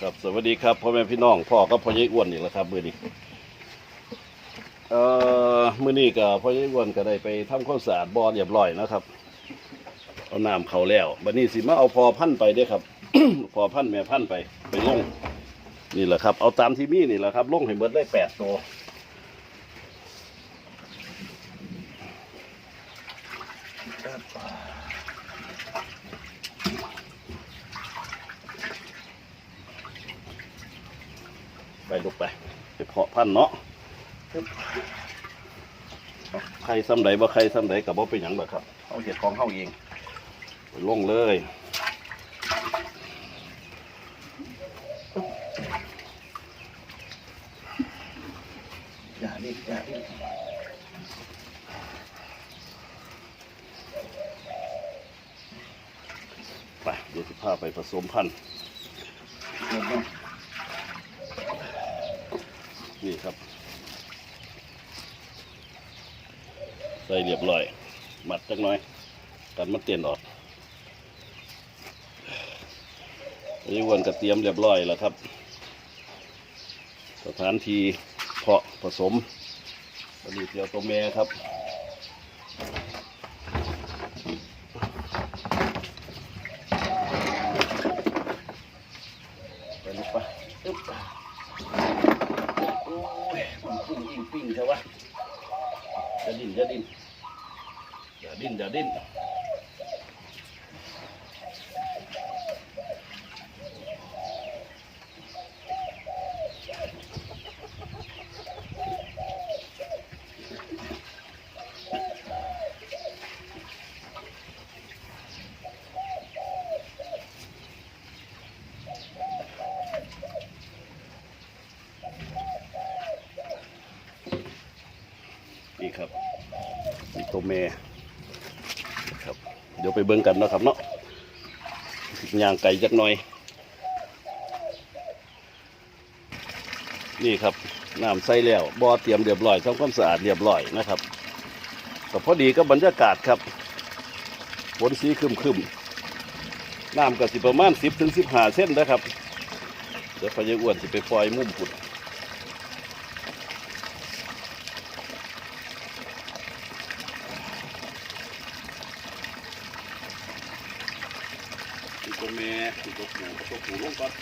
ครับสวัสดีครับพ่อแม่พี่น้องพ่อก็พ่อใหญ่อ้วนอีกแล้วครับมือนี้เอ่อมือนี้ก็พ่อใหญ่อ้วนก็ได้ไปทำความสะอาดบ่อเรียบร้อยนะครับเอาน้ำเขาแล้วบัดนี้สิมาเอาพอพันไปเด้อครับ พอพันแม่พันไปไปลงนี่แหละครับ เอาตามที่มีนี่แหละครับลงให้เบิดได้แปดตัว ไปลูกไปไปเพาะพันธุ์เนาะเอาใครซ้ำใดบ่ใครซ้ำใดกับบ่เป็นหยังหรอกครับเอาเห็ดของเฮาเองไปลงเลยอย่าดิอย่าดิไปเดี๋ยวจะพาไปผสมพันธุ์ นี่ครับ ใส่เรียบร้อย มัดจักหน่อย กันมันเตียนออกอันนี้วันกระเตรียมเรียบร้อยแล้วครับ สถานที่เพาะผสมผลิตเดียวตัวแม่ครับ ไปลูกปะอึ๊บโอ้ยมันพุ่งอิงปิ้งใช่ปะจะดิ้นจะดิ้น อย่าดิ้นอย่าดิ้นนี่ครับนี่ตัวแม่นะครับ เดี๋ยวไปเบิ่งกันนะครับเนาะย่างไก่จักหน่อย นี่ครับน้ำใส่แล้วบ่อเตรียมเรียบร้อยทำความสะอาดเรียบร้อยนะครับก็พอดีกับรรยากาศครับฝนสีคึมคึมน้ำก็สิประมาณสิบถึงสิบห้าเส้นนะครับ เดี๋ยวพยายอ้วนสิไปปล่อยมุมผุด ที่ตัวแม่ที่ตัวผู้ตัวผู้ลงก่อน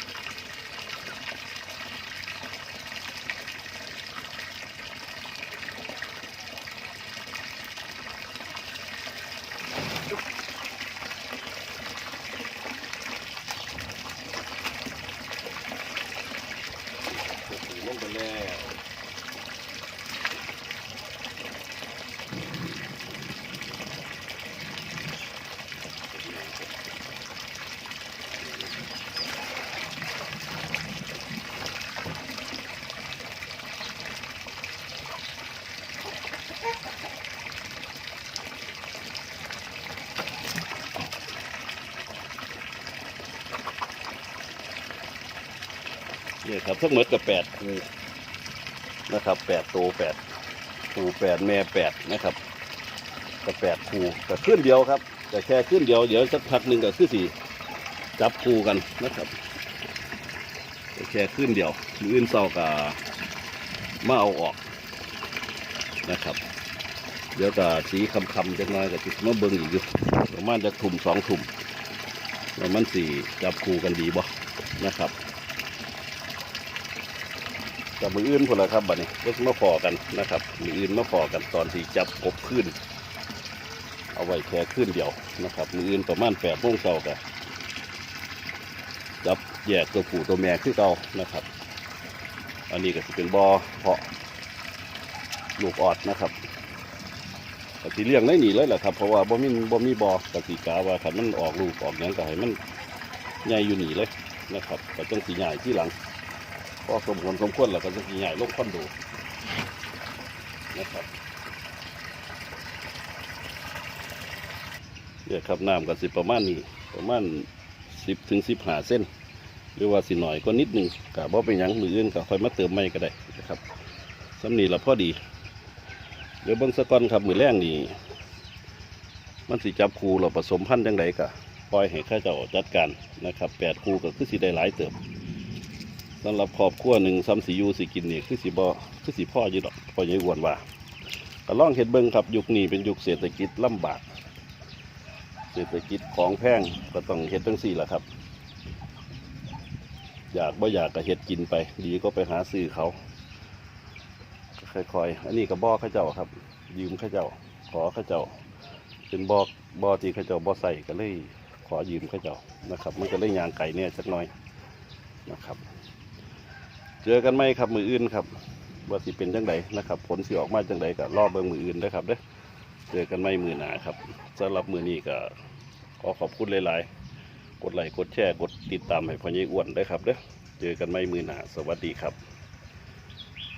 นี่ยครับทั้งหมดกับแปดคู่นะครับแปดตัวแปดคู่แปดแม่แปดนะครับกับแปดคู่กับขึ้นเดียวครับแต่แค่ขึ้นเดียวเดี๋ยวสักพักหนึ่งก็คือสี่จับคู่กันนะครับแต่แค่ขึ้นเดียวมืออื่นเศร้ากับมาเอาออกนะครับ เดี๋ยวก็สีคำคำจักหน้อยก็จิมาเบิ่งอีกอยู่ประมาณจะถุ่มสองถุ่มแล้วมันสี่จับคู่กันดีบ่นะครับ กับมืออื่นพนละครับบัดนี้ก็มาพอกันนะครับมืออื่นมาพอกันตอนที่จับกบขึ้น เอาไว้แค่ขึ้นเดียวนะครับมืออื่นประมาณแปดโมงเช้ากันจับแยกตัวผู้ตัวแม่ขึ้นเก่านะครับ อันนี้ก็จะเป็นบอเพาะลูกออดนะครับกติเลี้ยงได้หนีเลยแหละครับ เพราะว่าบ่มีบ่มีบอกติกาว่าขันมันออกลูกออกหยังก็ให้มันใหญ่อยู่หนีเลยนะครับก็ต้องสีใหญ่ที่หลัง พอสมควรสมควรแล้วก็จะใหญ่ลงคอนโดนะครับเนี่ยครับน้ำก็สิประมาณนี้ประมาณสิบถึงสิบห้าเส้น หรือว่าสิหน่อยก็นิดหนึ่งกะบ่เป็นหยังมืออื่นก็ค่อยมาเติมไม่ก็ได้นะครับสำนีละพอดี เดี๋ยวเบิ้งสะก้อนครับมือแรงนี่มันสิจับคูเราผสมพันธุ์จังใดกะปล่อยให้ข้าเจ้าจัดการนะครับแปดคูก็คือสิได้หลายเติม สำหรับครอบครัวหนึ่งซ้ำสียูสิกินนี่คือสีบอคือสีพ่อยู่ดอกพ่อใหญ่อ้วนว่าก็ลองเห็ดเบิ้งครับยุคนี้เป็นยุคเศรษฐกิจลำบาก เศรษฐกิจของแพงก็ต้องเห็ดตั้งสี่แหละครับ อยากบ่อยากก็เห็ดกินไป ดีก็ไปหาซื้อเขาค่อยๆอันนี้ก็บ่อข้าเจ้าครับ ยืมข้าเจ้า ขอข้าเจ้า เป็นบ่อบ่อที่เข้าเจ้าบ่ใส่ก็เลยขอยืมข้าเจ้านะครับ มันก็เลยยางไก่เนี่ยสักหน่อยนะครับ เจอกันไหมครับมืออื่นครับว่าสิเป็นจังไดนะครับ ผลสิออกมาจังไดกับรอบเบิ้งมืออื่นนะครับเด้อเจอกันไหมมือหนาครับสำหรับมือนี้ก็ขอขอบคุณหลายๆ กดไลค์กดแชร์กดติดตามให้พ่อใหญ่อ้วนด้วยครับเด้อเจอกันไหมมือหนาสวัสดีครับ